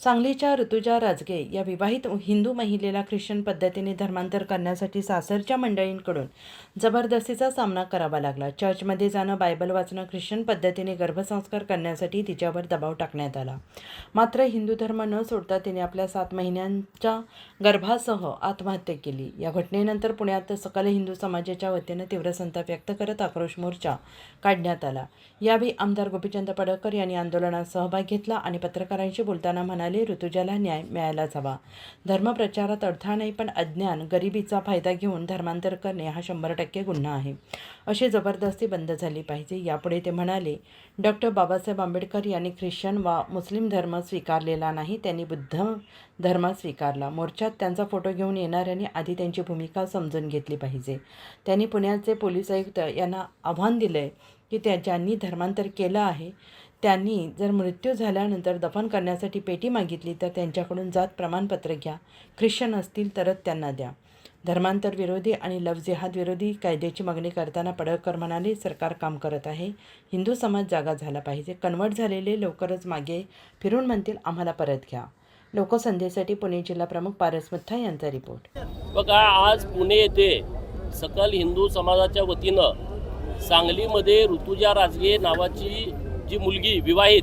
सांगलीच्या ऋतुजा राजगे या विवाहित हिंदू महिलेला ख्रिश्चन पद्धतीने धर्मांतर करण्यासाठी सासरच्या मंडळींकडून जबरदस्तीचा सामना करावा लागला. चर्चमध्ये जाणं बायबल वाचणं ख्रिश्चन पद्धतीने गर्भसंस्कार करण्यासाठी तिच्यावर दबाव टाकण्यात आला. मात्र हिंदू धर्म न सोडता तिने आपल्या सात महिन्यांच्या गर्भासह आत्महत्या केली. या घटनेनंतर पुण्यात सकल हिंदू समाजाच्या वतीनं तीव्र संताप व्यक्त करत आक्रोश मोर्चा काढण्यात आला. यावेळी आमदार गोपीचंद पडळकर यांनी आंदोलनात सहभाग घेतला आणि पत्रकारांशी बोलताना म्हणाले ऋतुजाला न्याय मिळायलाच हवा. धर्मप्रचारात अडथळा नाही पण अज्ञान गरिबीचा फायदा घेऊन धर्मांतर करणे हा शंभर टक्के गुन्हा आहे. अशी जबरदस्ती बंद झाली पाहिजे यापुढे ते म्हणाले डॉक्टर बाबासाहेब आंबेडकर यांनी ख्रिश्चन वा मुस्लिम धर्म स्वीकारलेला नाही त्यांनी बुद्ध धर्म स्वीकारला. मोर्चात त्यांचा फोटो घेऊन येणाऱ्यांनी आधी त्यांची भूमिका समजून घेतली पाहिजे. त्यांनी पुण्याचे पोलीस आयुक्त यांना आव्हान दिलं आहे की त्या ज्यांनी धर्मांतर केलं आहे. त्यांनी जर मृत्यू झाल्यानंतर दफन करण्यासाठी पेटी मागितली तर त्यांच्याकडून जात प्रमाणपत्र घ्या. ख्रिश्चन असतील तरच त्यांना द्या. धर्मांतर विरोधी आणि लव जिहाद विरोधी कायद्याची मागणी करताना पडळकर म्हणाले सरकार काम करत आहे. हिंदू समाज जागा झाला पाहिजे. कन्वर्ट झालेले लवकरच मागे फिरून म्हणतील आम्हाला परत घ्या. लोकसंध्येसाठी पुणे जिल्हा प्रमुख पारस मुथा यांचा रिपोर्ट. बघा आज पुणे येथे सकल हिंदू समाजाच्या वतीनं सांगलीमध्ये ऋतुजा राजगे नावाची जी मुलगी विवाहित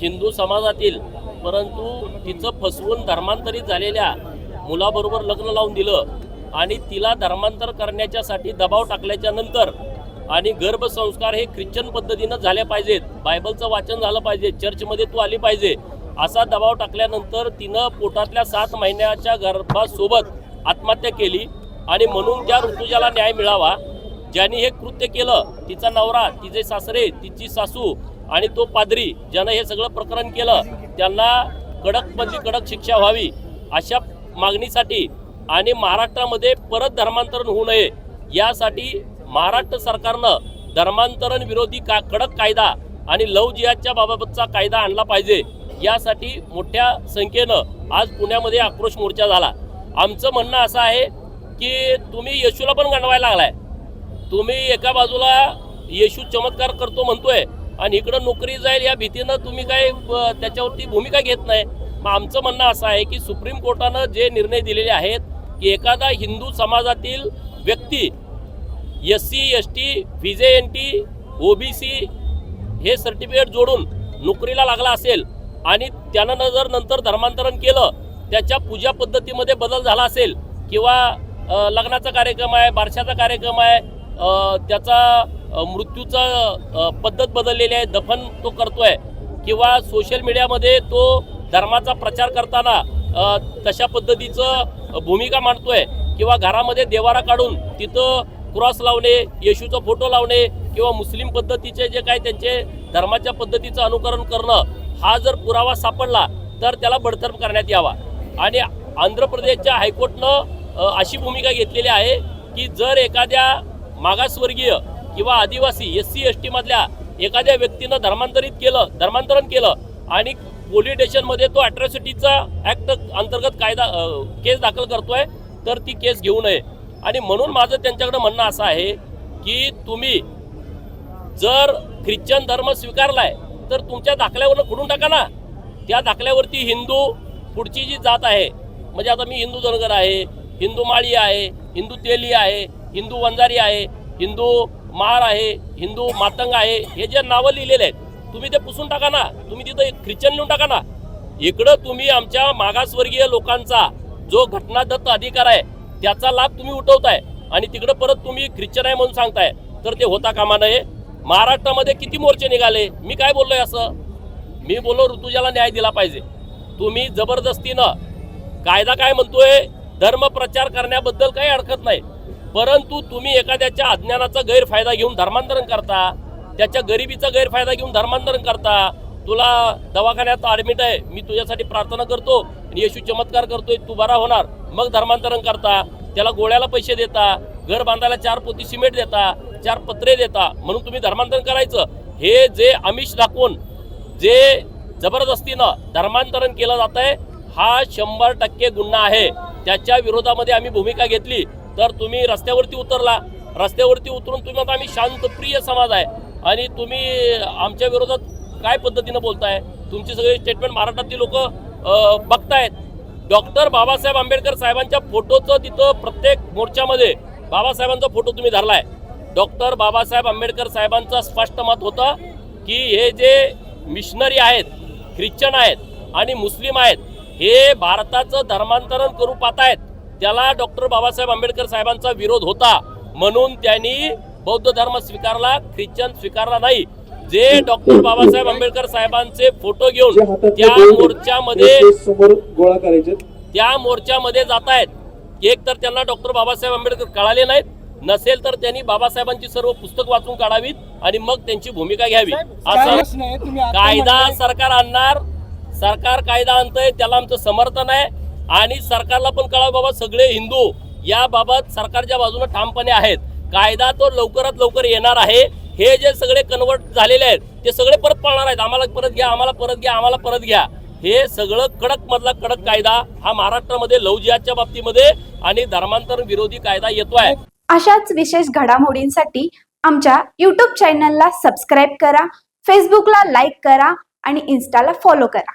हिंदू समाजातील परंतु तिचं फसवून धर्मांतरित झालेल्या मुलाबरोबर लग्न लावून दिलं आणि तिला धर्मांतर करण्याच्यासाठी दबाव टाकल्याच्या नंतर आणि गर्भसंस्कार हे ख्रिश्चन पद्धतीनं झाले पाहिजेत बायबलचं वाचन झालं पाहिजे चर्चमध्ये तू आली पाहिजे असा दबाव टाकल्यानंतर तिनं पोटातल्या सात महिन्याच्या गर्भासोबत आत्महत्या केली आणि म्हणून त्या ऋतुजाला न्याय मिळावा ज्यांनी हे कृत्य केलं तिचा नवरा तिचे सासरे तिची सासू आणि तो पादरी ज्यानं हे सगळं प्रकरण केलं त्यांना कडकमधली कडक शिक्षा व्हावी अशा मागणीसाठी आणि महाराष्ट्रामध्ये परत धर्मांतरण होऊ नये यासाठी महाराष्ट्र सरकारनं धर्मांतरण विरोधी का कडक कायदा आणि लव जिहादच्या बाबतचा कायदा आणला पाहिजे यासाठी मोठ्या संख्येनं आज पुण्यामध्ये आक्रोश मोर्चा झाला. आमचं म्हणणं असं आहे की तुम्ही येशूला पण गणवायला लागलाय. तुम्ही एका बाजूला येशू चमत्कार करतो म्हणतोय आणि इकडं नोकरी जाईल या भीतीनं तुम्ही काय त्याच्यावरती भूमिका घेत नाही. मग आमचं म्हणणं असं आहे की सुप्रीम कोर्टानं जे निर्णय दिलेले आहेत की एखादा हिंदू समाजातील व्यक्ती S C S T V N T O B C हे सर्टिफिकेट जोडून नोकरीला लागला असेल आणि त्यानं जर नंतर धर्मांतरण केलं त्याच्या पूजा पद्धतीमध्ये बदल झाला असेल किंवा लग्नाचा कार्यक्रम आहे बारशाचा कार्यक्रम आहे त्याचा मृत्यूचा पद्धत बदललेली आहे दफन तो करतोय. किंवा सोशल मीडियामध्ये तो धर्माचा प्रचार करताना तशा पद्धतीचं भूमिका मांडतोय. किंवा घरामध्ये देवारा काढून तिथं क्रॉस लावणे येशूचा फोटो लावणे किंवा मुस्लिम पद्धतीचे जे काय त्यांचे धर्माच्या पद्धतीचं अनुकरण करणं हा जर पुरावा सापडला तर त्याला बडतर्फ करण्यात यावा. आणि आंध्र प्रदेशच्या हायकोर्टनं अशी भूमिका घेतलेली आहे की जर एखाद्या मागासवर्गीय किंवा आदिवासी एस सी एस टीमधल्या एखाद्या व्यक्तीनं धर्मांतरित केलं धर्मांतरण केलं आणि पोलीस स्टेशनमध्ये तो अॅट्रॉसिटीचा ॲक्ट अंतर्गत कायदा केस दाखल करतोय तर ती केस घेऊ नये. आणि म्हणून माझं त्यांच्याकडं म्हणणं असं आहे की तुम्ही जर ख्रिश्चन धर्म स्वीकारलाय तर तुमच्या दाखल्यावरनं खुडून टाका ना. त्या दाखल्यावरती हिंदू पुढची जी जात आहे म्हणजे आता मी हिंदू धनगर आहे हिंदू माळी आहे हिंदू तेली आहे हिंदू वंजारी आहे हिंदू मार आहे हिंदू मातंग आहे हे जे नावं लिहिलेले आहेत तुम्ही ते पुसून टाका ना. तुम्ही तिथं ख्रिश्चन लिहून टाका ना. इकडं तुम्ही आमच्या मागासवर्गीय लोकांचा जो घटनादत्त अधिकार आहे त्याचा लाभ तुम्ही उठवताय आणि तिकडं परत तुम्ही ख्रिश्चन आहे म्हणून सांगताय तर ते होता कामा नये. महाराष्ट्रामध्ये किती मोर्चे निघाले? मी काय बोललोय असं? मी बोललो ऋतुजाला न्याय दिला पाहिजे. तुम्ही जबरदस्तीनं कायदा काय म्हणतोय? धर्म प्रचार करण्याबद्दल काही अडकत नाही. परंतु तुम्ही एखाद्याच्या अज्ञानाचा गैरफायदा घेऊन धर्मांतरण करता त्याच्या गरिबीचा गैरफायदा घेऊन धर्मांतरण करता तुला दवाखान्यात ॲडमिट आहे मी तुझ्यासाठी प्रार्थना करतो आणि येशू चमत्कार करतोय तू बरा होणार. मग धर्मांतरण करता त्याला गोळ्याला पैसे देता घर बांधायला चार पोती सिमेंट देता चार पत्रे देता म्हणून तुम्ही धर्मांतरण करायचं. हे जे आमिष दाखवून जे जबरदस्तीनं धर्मांतरण केलं जात आहे हा शंभर टक्के गुन्हा आहे. त्याच्या विरोधामध्ये आम्ही भूमिका घेतली. तर तुम्ही रस्त्यावरती उतरला. रस्त्यावरती उतरून तुम्ही आता आम्ही शांतप्रिय समाज आहे. आणि तुम्ही आमच्या विरोधात काय पद्धतीनं बोलताय? तुमची सगळी स्टेटमेंट महाराष्ट्रातली लोक बघतायत. डॉक्टर बाबासाहेब आंबेडकर साहेबांच्या फोटोचं तिथं प्रत्येक मोर्चामध्ये बाबासाहेबांचा फोटो तुम्ही धरलाय. डॉक्टर बाबासाहेब आंबेडकर साहेबांचं स्पष्ट मत होतं की हे जे मिशनरी आहेत ख्रिश्चन आहेत आणि मुस्लिम आहेत हे भारताचं धर्मांतरण करू पाहत आहेत त्याला डॉक्टर बाबासाहेब आंबेडकर साहेबांचा विरोध होता म्हणून त्यांनी बौद्ध धर्म स्वीकारला ख्रिश्चन स्वीकारला नाही. जे डॉक्टर बाबासाहेब आंबेडकर साहेबांचे फोटो घेऊन त्या मोर्चामध्ये गोळा करायचे. त्या मोर्चामध्ये जात आहेत. एक तर त्यांना डॉक्टर बाबासाहेब आंबेडकर कळाले नाहीत. नसेल तर त्यांनी बाबासाहेबांची सर्व पुस्तक वाचून काढावीत आणि मग त्यांची भूमिका घ्यावी. असं नाही तुम्ही आता कायदा सरकार आणणार. सरकार कायदा आणतंय त्याला आमचं समर्थन आहे. आणि सरकारला पण कळावं बाबा सगळे हिंदू याबाबत सरकारच्या बाजूने ठामपणे आहेत. कायदा तो लवकरात लवकर येणार आहे. हे जे सगळे कन्वर्ट झालेले आहेत ते सगळे परत पळणार आहेत. आम्हाला परत घ्या आम्हाला परत घ्या आम्हाला परत घ्या. हे सगळं कडक मधला कडक कायदा हा महाराष्ट्रामध्ये लव जिहादच्या बाबतीमध्ये आणि धर्मांतरण विरोधी कायदा येतोय. अशाच विशेष घडामोडींसाठी आमच्या युट्यूब चॅनलला सबस्क्राईब करा फेसबुकला लाईक करा आणि इन्स्टाला फॉलो करा.